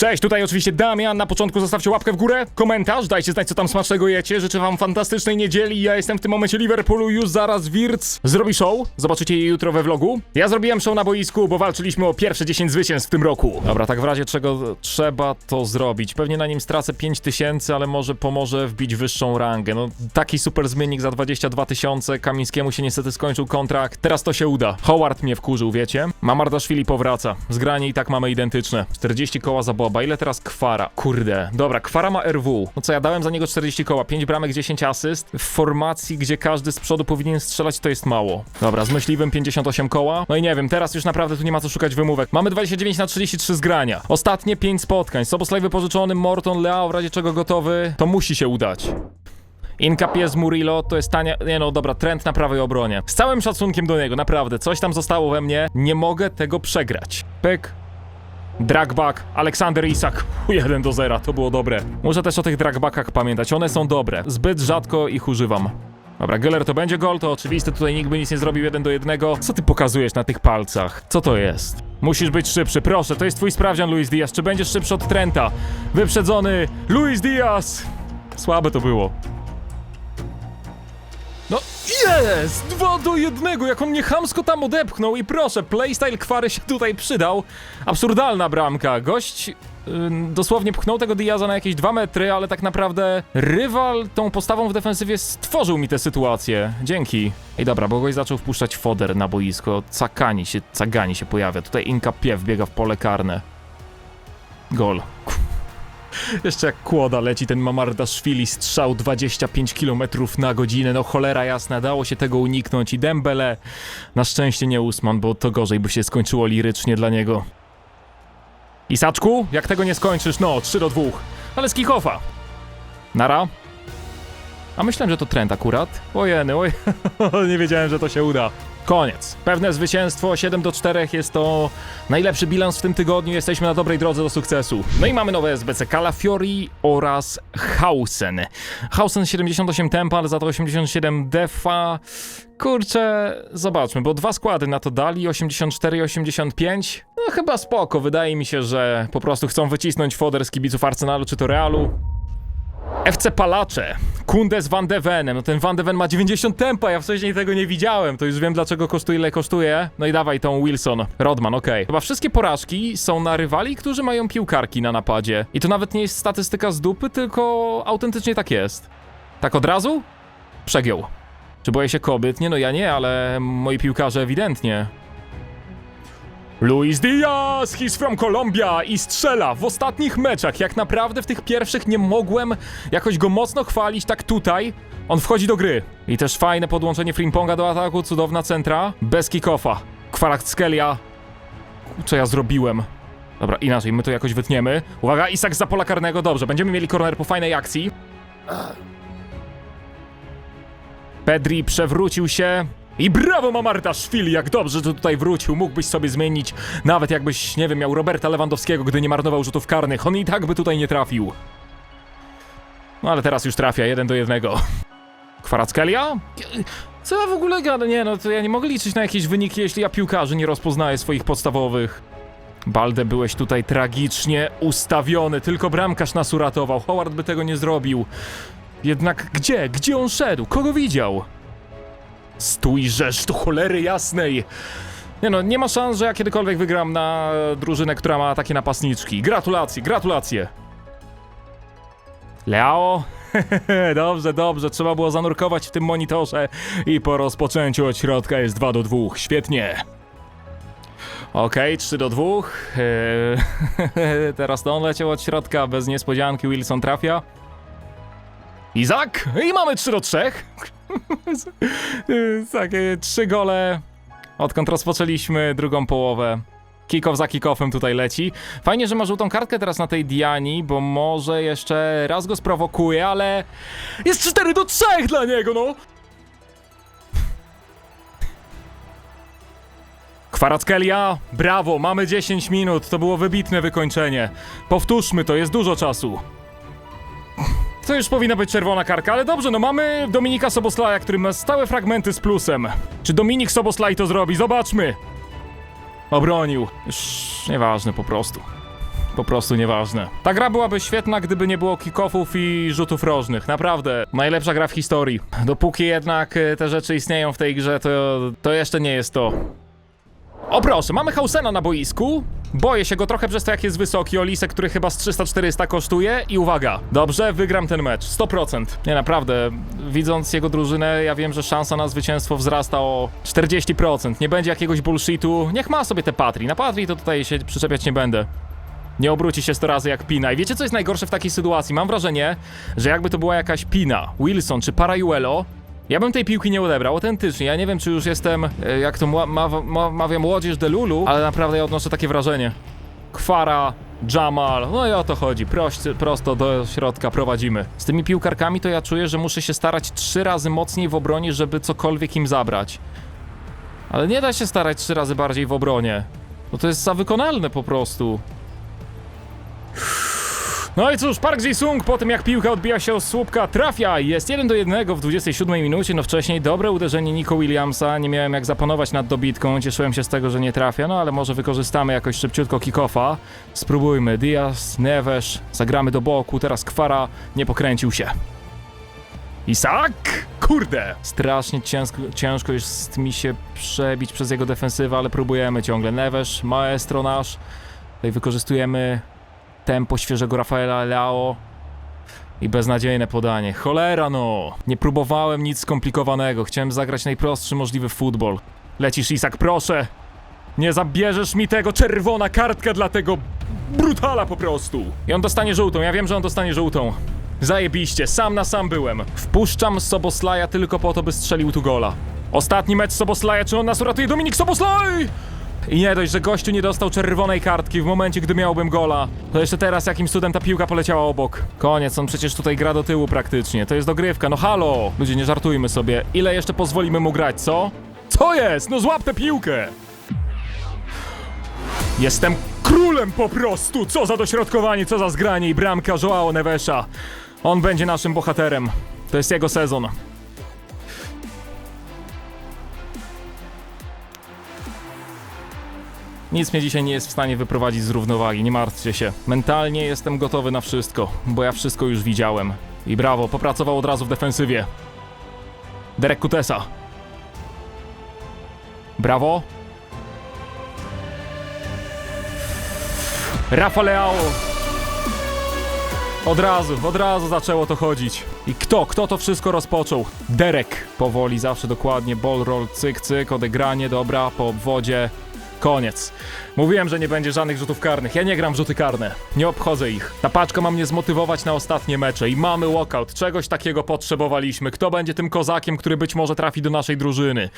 Cześć, tutaj oczywiście Damian. Na początku zostawcie łapkę w górę, komentarz, dajcie znać, co tam smacznego jecie. Życzę wam fantastycznej niedzieli. Ja jestem w tym momencie Liverpoolu, już zaraz Wirtz zrobi show. Zobaczycie je jutro we vlogu. Ja zrobiłem show na boisku, bo walczyliśmy o pierwsze 10 zwycięstw w tym roku. Dobra, tak w razie czego trzeba to zrobić. Pewnie na nim stracę 5000, ale może pomoże wbić wyższą rangę. No, taki super zmiennik za 22 tysiące. Kamińskiemu się niestety skończył kontrakt. Teraz to się uda. Howard mnie wkurzył, wiecie? Mamardaszwili powraca. Zgranie i tak mamy identyczne. 40 koła za Boba. Ile teraz Kwara? Kurde. Dobra, Kwara ma RW. No co, ja dałem za niego 40 koła. 5 bramek, 10 asyst. W formacji, gdzie każdy z przodu powinien strzelać, to jest mało. Dobra, z myśliwym 58 koła. No i nie wiem, teraz już naprawdę tu nie ma co szukać wymówek. Mamy 29 na 33 zgrania. Ostatnie 5 spotkań. Soboslaj wypożyczony, Morton, Leao w razie czego gotowy. To musi się udać. Inka Pies Murillo to jest tania. Nie no, dobra, trend na prawej obronie. Z całym szacunkiem do niego, naprawdę, coś tam zostało we mnie. Nie mogę tego przegrać. Pyk. Dragback, Aleksander Isak, 1 do 0, to było dobre. Muszę też o tych dragbackach pamiętać, one są dobre. Zbyt rzadko ich używam. Dobra, Geller to będzie gol, to oczywiste, tutaj nikt by nic nie zrobił 1 do 1. Co ty pokazujesz na tych palcach? Co to jest? Musisz być szybszy, proszę, to jest twój sprawdzian, Luis Diaz. Czy będziesz szybszy od Trenta? Wyprzedzony Luis Diaz! Słabe to było. No jest! Dwa do jednego, jak on mnie chamsko tam odepchnął i proszę, playstyle kwary się tutaj przydał. Absurdalna bramka. Gość yy, dosłownie pchnął tego Diaza na jakieś dwa metry, ale tak naprawdę rywal tą postawą w defensywie stworzył mi tę sytuację. Dzięki. Ej dobra, bo gość zaczął wpuszczać foder na boisko. Cakani się, cagani się pojawia. Tutaj Inka Piew biega w pole karne. Gol. Jeszcze jak kłoda leci ten Mamardaszwili, strzał 25 km na godzinę, no cholera jasna, dało się tego uniknąć i Dembele, na szczęście nie Usman, bo to gorzej by się skończyło lirycznie dla niego. Isaczku, jak tego nie skończysz, no, 3 do 2, ale z kickofa. Nara. A myślałem, że to trend akurat. Ojeny, oj, nie wiedziałem, że to się uda. Koniec. Pewne zwycięstwo, 7 do 4 jest to najlepszy bilans w tym tygodniu, jesteśmy na dobrej drodze do sukcesu. No i mamy nowe SBC Calafiori oraz Hausen. Hausen 78 tempa, ale za to 87 defa. Kurczę, zobaczmy, bo dwa składy na to dali, 84 i 85. No chyba spoko, wydaje mi się, że po prostu chcą wycisnąć foder z kibiców Arsenalu czy to Realu. FC Palacze, Kundes Van de Venem. No ten Van de Ven ma 90 tempa, ja wcześniej tego nie widziałem. To już wiem dlaczego kosztuje ile kosztuje. No i dawaj tą Wilson. Rodman, okej. Chyba wszystkie porażki są na rywali, którzy mają piłkarki na napadzie. I to nawet nie jest statystyka z dupy, tylko autentycznie tak jest. Tak od razu? Przegiął. Czy boję się kobiet? Nie no, ja nie, ale moi piłkarze ewidentnie. Luis Diaz, he's from Colombia i strzela w ostatnich meczach. Jak naprawdę w tych pierwszych nie mogłem jakoś go mocno chwalić, tak tutaj. On wchodzi do gry. I też fajne podłączenie Frimponga do ataku, cudowna centra. Bez. Kwarackelia. Co ja zrobiłem? Dobra, inaczej, my to jakoś wytniemy. Uwaga, Isak za pola karnego, dobrze, będziemy mieli korner po fajnej akcji. Pedri przewrócił się. I brawo Mamardaszwili, jak dobrze, że tutaj wrócił. Mógłbyś sobie zmienić, nawet jakbyś, nie wiem, miał Roberta Lewandowskiego, gdy nie marnował rzutów karnych. On i tak by tutaj nie trafił. No ale teraz już trafia, jeden do jednego. Kwarackelia? Co ja w ogóle gada? Nie no, to ja nie mogę liczyć na jakieś wyniki, jeśli ja piłkarzy nie rozpoznaję swoich podstawowych. Balde, byłeś tutaj tragicznie ustawiony, tylko bramkarz nas uratował. Howard by tego nie zrobił. Jednak gdzie? Gdzie on szedł? Kogo widział? Stój, żeż do cholery jasnej! Nie no, nie ma szans, że ja kiedykolwiek wygram na drużynę, która ma takie napastniczki. Gratulacje, gratulacje! Leo? dobrze, dobrze, trzeba było zanurkować w tym monitorze i po rozpoczęciu od środka jest 2 do 2. Świetnie. Okej, 3 do 2. Eee, teraz to on leciał od środka, bez niespodzianki Wilson trafia. Izak! I mamy 3 do 3. Takie trzy gole, odkąd rozpoczęliśmy drugą połowę. Kickoff za kickoffem tutaj leci. Fajnie, że ma żółtą kartkę teraz na tej Diani, bo może jeszcze raz go sprowokuje, ale jest 4 do 3 dla niego, no! Kwarackelia, brawo, mamy 10 minut, to było wybitne wykończenie. Powtórzmy to, jest dużo czasu. To już powinna być czerwona karka, ale dobrze, no mamy Dominika Soboslaja, który ma stałe fragmenty z plusem. Czy Dominik Soboslaj to zrobi? Zobaczmy! Obronił. Już nieważne po prostu. po prostu nieważne. Ta gra byłaby świetna, gdyby nie było kickoffów i rzutów rożnych. Naprawdę, najlepsza gra w historii. Dopóki jednak e, te rzeczy istnieją w tej grze, to, to jeszcze nie jest to. O proszę, mamy Hausena na boisku. Boję się go trochę przez to, jak jest wysoki. Olisek, który chyba z 300-400 kosztuje. I uwaga, dobrze, wygram ten mecz. 100%. Nie, naprawdę, widząc jego drużynę, ja wiem, że szansa na zwycięstwo wzrasta o 40%. Nie będzie jakiegoś bullshitu. Niech ma sobie te Patri. Na Patri to tutaj się przyczepiać nie będę. Nie obróci się 100 razy jak Pina. I wiecie, co jest najgorsze w takiej sytuacji? Mam wrażenie, że jakby to była jakaś Pina, Wilson czy Parajuelo, ja bym tej piłki nie odebrał, autentycznie. Ja nie wiem, czy już jestem, e, jak to ma, ma, ma, mawiam, młodzież Delulu, ale naprawdę ja odnoszę takie wrażenie. Kwara, Jamal, no i o to chodzi. Prość, prosto do środka prowadzimy. Z tymi piłkarkami to ja czuję, że muszę się starać trzy razy mocniej w obronie, żeby cokolwiek im zabrać. Ale nie da się starać trzy razy bardziej w obronie. No to jest za wykonalne po prostu. No i cóż, Park Ji-sung po tym jak piłka odbija się od słupka trafia jest 1 do 1 w 27 minucie, no wcześniej dobre uderzenie Nico Williamsa, nie miałem jak zapanować nad dobitką, cieszyłem się z tego, że nie trafia, no ale może wykorzystamy jakoś szybciutko kickoffa. Spróbujmy, Diaz, Neves, zagramy do boku, teraz Kwara nie pokręcił się. Isak! Kurde! Strasznie ciężko, ciężko jest mi się przebić przez jego defensywę, ale próbujemy ciągle. Neves, maestro nasz. Tutaj wykorzystujemy tempo świeżego Rafaela Leao i beznadziejne podanie. Cholera no! Nie próbowałem nic skomplikowanego. Chciałem zagrać najprostszy możliwy futbol. Lecisz Isak, proszę! Nie zabierzesz mi tego, czerwona kartka dla tego brutala po prostu! I on dostanie żółtą, ja wiem, że on dostanie żółtą. Zajebiście, sam na sam byłem. Wpuszczam Soboslaja tylko po to, by strzelił tu gola. Ostatni mecz Soboslaja, czy on nas uratuje? Dominik Soboslaj! I nie dość, że gościu nie dostał czerwonej kartki w momencie, gdy miałbym gola, to jeszcze teraz jakimś cudem ta piłka poleciała obok. Koniec, on przecież tutaj gra do tyłu praktycznie. To jest dogrywka, no halo! Ludzie, nie żartujmy sobie. Ile jeszcze pozwolimy mu grać, co? Co jest? No złap tę piłkę! Jestem królem po prostu! Co za dośrodkowanie, co za zgranie i bramka Joao Nevesza. On będzie naszym bohaterem. To jest jego sezon. Nic mnie dzisiaj nie jest w stanie wyprowadzić z równowagi, nie martwcie się. Mentalnie jestem gotowy na wszystko, bo ja wszystko już widziałem. I brawo, popracował od razu w defensywie. Derek Kutesa. Brawo. Rafa Leao. Od razu, od razu zaczęło to chodzić. I kto, kto to wszystko rozpoczął? Derek. Powoli, zawsze dokładnie, ball roll, cyk, cyk, odegranie, dobra, po obwodzie. Koniec. Mówiłem, że nie będzie żadnych rzutów karnych. Ja nie gram w rzuty karne. Nie obchodzę ich. Ta paczka ma mnie zmotywować na ostatnie mecze i mamy walkout. Czegoś takiego potrzebowaliśmy. Kto będzie tym kozakiem, który być może trafi do naszej drużyny?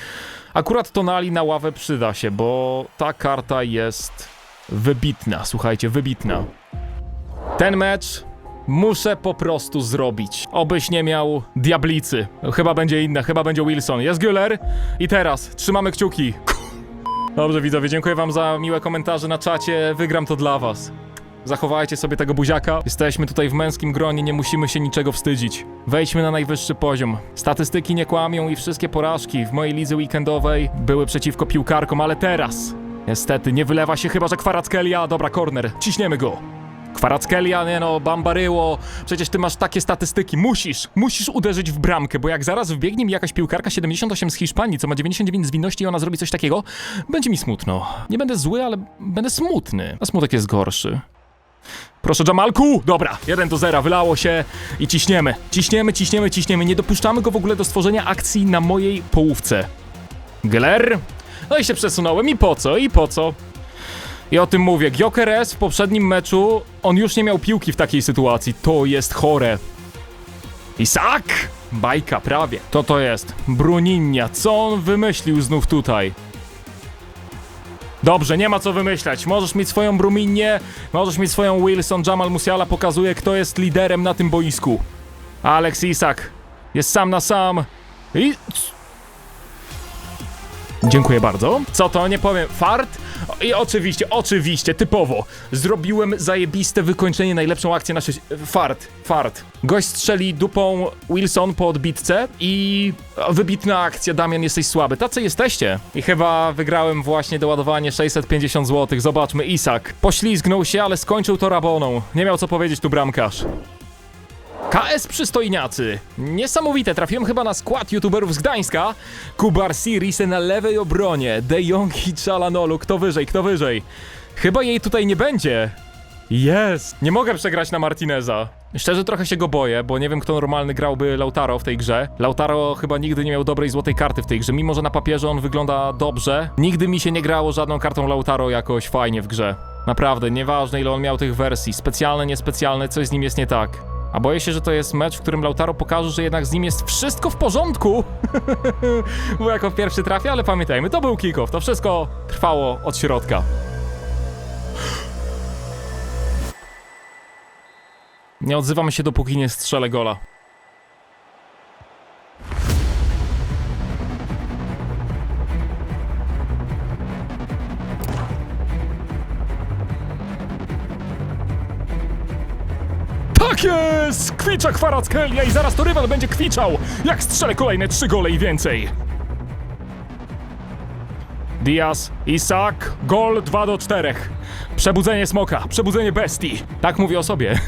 Akurat Tonali na ławę przyda się, bo ta karta jest wybitna. Słuchajcie, wybitna. Ten mecz muszę po prostu zrobić. Obyś nie miał diablicy. Chyba będzie inna, chyba będzie Wilson. Jest Güler i teraz trzymamy kciuki. Dobrze widzowie, dziękuję wam za miłe komentarze na czacie. Wygram to dla was. Zachowajcie sobie tego buziaka. Jesteśmy tutaj w męskim gronie, nie musimy się niczego wstydzić. Wejdźmy na najwyższy poziom. Statystyki nie kłamią i wszystkie porażki w mojej lidze weekendowej były przeciwko piłkarkom, ale teraz niestety nie wylewa się chyba, że Kwarackelia. Dobra, corner. Ciśniemy go. Kwarackelia, nie no, Bambaryło, przecież ty masz takie statystyki, musisz, musisz uderzyć w bramkę, bo jak zaraz wbiegnie mi jakaś piłkarka 78 z Hiszpanii, co ma 99 zwinności i ona zrobi coś takiego, będzie mi smutno. Nie będę zły, ale będę smutny, a smutek jest gorszy. Proszę Jamalku! Dobra, 1 do 0, wylało się i ciśniemy, ciśniemy, ciśniemy, ciśniemy, nie dopuszczamy go w ogóle do stworzenia akcji na mojej połówce. Gler? No i się przesunąłem i po co, i po co? I o tym mówię. Gyokeres w poprzednim meczu, on już nie miał piłki w takiej sytuacji. To jest chore. Isak! Bajka, prawie. To to jest. Bruninja. Co on wymyślił znów tutaj? Dobrze, nie ma co wymyślać. Możesz mieć swoją Bruminię, możesz mieć swoją Wilson. Jamal Musiala pokazuje, kto jest liderem na tym boisku. Alex Isak jest sam na sam. I... Dziękuję bardzo. Co to? Nie powiem. Fart? I oczywiście, oczywiście, typowo. Zrobiłem zajebiste wykończenie, najlepszą akcję na sześć... Fart, fart. Gość strzeli dupą Wilson po odbitce i wybitna akcja, Damian, jesteś słaby. Tacy jesteście. I chyba wygrałem właśnie doładowanie 650 zł. Zobaczmy, Isak. Poślizgnął się, ale skończył to raboną. Nie miał co powiedzieć tu bramkarz. KS Przystojniacy. Niesamowite, trafiłem chyba na skład youtuberów z Gdańska. Kubar Sirise na lewej obronie, De Jong i Chalanolu. Kto wyżej, kto wyżej? Chyba jej tutaj nie będzie. Jest! Nie mogę przegrać na Martineza. Szczerze trochę się go boję, bo nie wiem kto normalny grałby Lautaro w tej grze. Lautaro chyba nigdy nie miał dobrej złotej karty w tej grze, mimo że na papierze on wygląda dobrze. Nigdy mi się nie grało żadną kartą Lautaro jakoś fajnie w grze. Naprawdę, nieważne ile on miał tych wersji, specjalne, niespecjalne, coś z nim jest nie tak. A boję się, że to jest mecz, w którym Lautaro pokaże, że jednak z nim jest wszystko w porządku. Bo jako pierwszy trafia, ale pamiętajmy, to był kick-off, to wszystko trwało od środka. Nie odzywamy się, dopóki nie strzelę gola. Tak jest! Kwicza Kwarackelia i zaraz to rywal będzie kwiczał, jak strzelę kolejne trzy gole i więcej. Diaz, Isak, gol 2 do 4. Przebudzenie smoka, przebudzenie bestii. Tak mówię o sobie.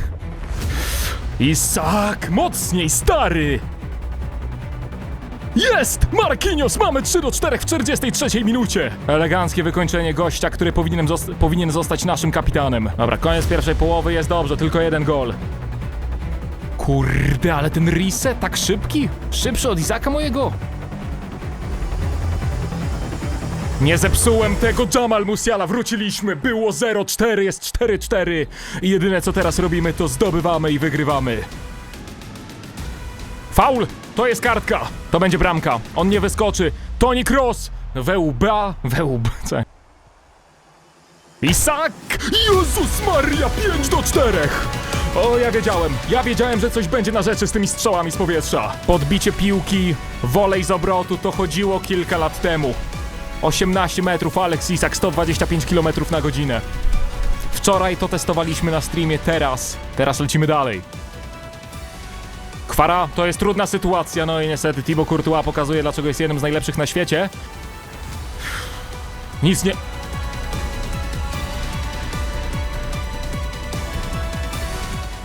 Isak, mocniej, stary! Jest! Marquinhos, mamy 3 do 4 w 43 minucie. Eleganckie wykończenie gościa, który powinien, zost- powinien zostać naszym kapitanem. Dobra, koniec pierwszej połowy, jest dobrze, tylko jeden gol. Kurde, ale ten reset tak szybki? Szybszy od Izaka mojego? Nie zepsułem tego, Jamal Musiala, wróciliśmy, było 0-4, jest 4-4 i jedyne co teraz robimy to zdobywamy i wygrywamy. Faul! To jest kartka! To będzie bramka. On nie wyskoczy. Toni Kroos! Wełba! Wełb... Co? Isak! Jezus Maria! 5 do 4! O, ja wiedziałem. Ja wiedziałem, że coś będzie na rzeczy z tymi strzałami z powietrza. Podbicie piłki, wolej z obrotu, to chodziło kilka lat temu. 18 metrów, Alex Isak, 125 km na godzinę. Wczoraj to testowaliśmy na streamie, teraz. Teraz lecimy dalej. Kwara, to jest trudna sytuacja, no i niestety Thibaut Courtois pokazuje, dlaczego jest jednym z najlepszych na świecie. Nic nie...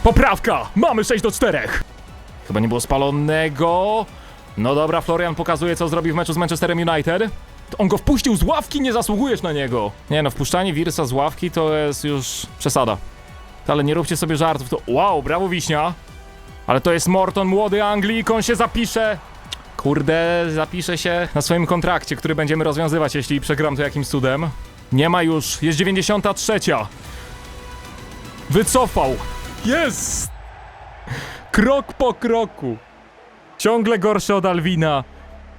Poprawka! Mamy 6 do 4! Chyba nie było spalonego. No dobra, Florian pokazuje, co zrobi w meczu z Manchesterem United. On go wpuścił z ławki, nie zasługujesz na niego. Nie no, wpuszczanie Wirsa z ławki to jest już przesada. Ale nie róbcie sobie żartów, to... Wow, brawo Wiśnia! Ale to jest Morton, młody Anglik, on się zapisze. Kurde, zapisze się na swoim kontrakcie, który będziemy rozwiązywać, jeśli przegram to jakimś cudem. Nie ma już, jest 93. Wycofał. Jest! Krok po kroku. Ciągle gorszy od Alwina,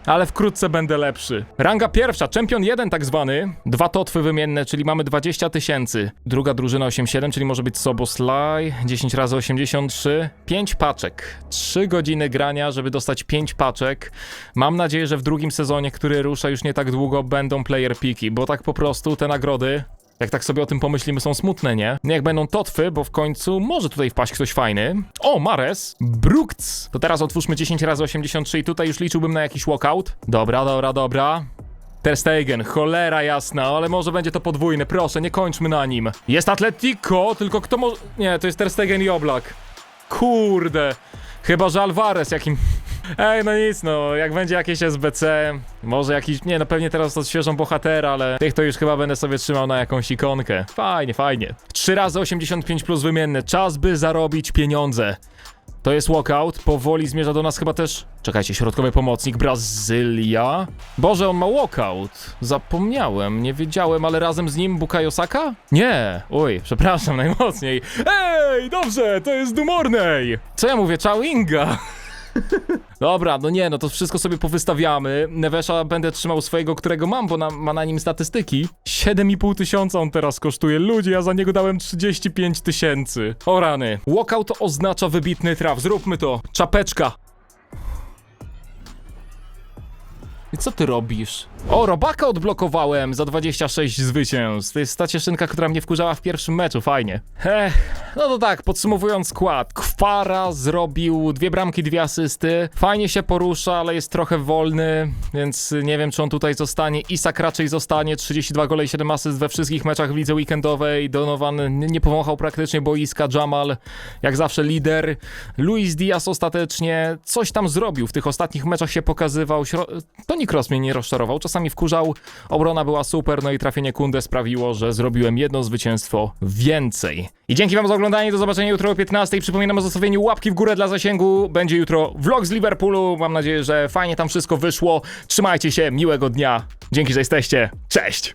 ale wkrótce będę lepszy. Ranga pierwsza, czempion 1 tak zwany. Dwa totwy wymienne, czyli mamy 20 tysięcy. Druga drużyna 87, czyli może być Soboslaj. 10 razy 83. 5 paczek. 3 godziny grania, żeby dostać 5 paczek. Mam nadzieję, że w drugim sezonie, który rusza już nie tak długo, będą player piki, bo tak po prostu te nagrody jak tak sobie o tym pomyślimy, są smutne, nie? Niech będą totwy, bo w końcu może tutaj wpaść ktoś fajny. O, Mares! Brukc! To teraz otwórzmy 10 razy 83 i tutaj już liczyłbym na jakiś walkout. Dobra, dobra, dobra. Ter Stegen, cholera jasna, ale może będzie to podwójne, proszę, nie kończmy na nim. Jest Atletico, tylko kto może... Nie, to jest Ter Stegen i Oblak. Kurde. Chyba, że Alvarez jakim... Ej, no nic, no, jak będzie jakieś SBC, może jakiś, nie no, pewnie teraz odświeżą bohatera, ale tych to już chyba będę sobie trzymał na jakąś ikonkę. Fajnie, fajnie. 3 razy 85 plus wymienne, czas by zarobić pieniądze. To jest walkout, powoli zmierza do nas chyba też... Czekajcie, środkowy pomocnik, Brazylia. Boże, on ma walkout. Zapomniałem, nie wiedziałem, ale razem z nim Bukayo Saka? Nie, oj, przepraszam najmocniej. Ej, dobrze, to jest Dumornej. Co ja mówię, Chawinga? Dobra, no nie, no to wszystko sobie powystawiamy. Nevesza będę trzymał swojego, którego mam, bo na, ma na nim statystyki. 7,5 tysiąca on teraz kosztuje. Ludzie, ja za niego dałem 35 tysięcy. O rany. Walkout oznacza wybitny traf. Zróbmy to. Czapeczka. I co ty robisz? O, robaka odblokowałem za 26 zwycięstw. To jest ta cieszynka, która mnie wkurzała w pierwszym meczu, fajnie. No to tak, podsumowując skład. Kwara zrobił dwie bramki, dwie asysty. Fajnie się porusza, ale jest trochę wolny, więc nie wiem, czy on tutaj zostanie. Isak raczej zostanie, 32 gole i 7 asyst we wszystkich meczach w lidze weekendowej. Donovan nie powąchał praktycznie boiska. Jamal, jak zawsze lider. Luis Diaz ostatecznie coś tam zrobił. W tych ostatnich meczach się pokazywał. Śro- Toni Kroos mnie nie rozczarował. Czasami wkurzał. Obrona była super, no i trafienie Kunde sprawiło, że zrobiłem jedno zwycięstwo więcej. I dzięki wam za oglądanie. Do zobaczenia jutro o 15. Przypominam o zostawieniu łapki w górę dla zasięgu. Będzie jutro vlog z Liverpoolu. Mam nadzieję, że fajnie tam wszystko wyszło. Trzymajcie się. Miłego dnia. Dzięki, że jesteście. Cześć!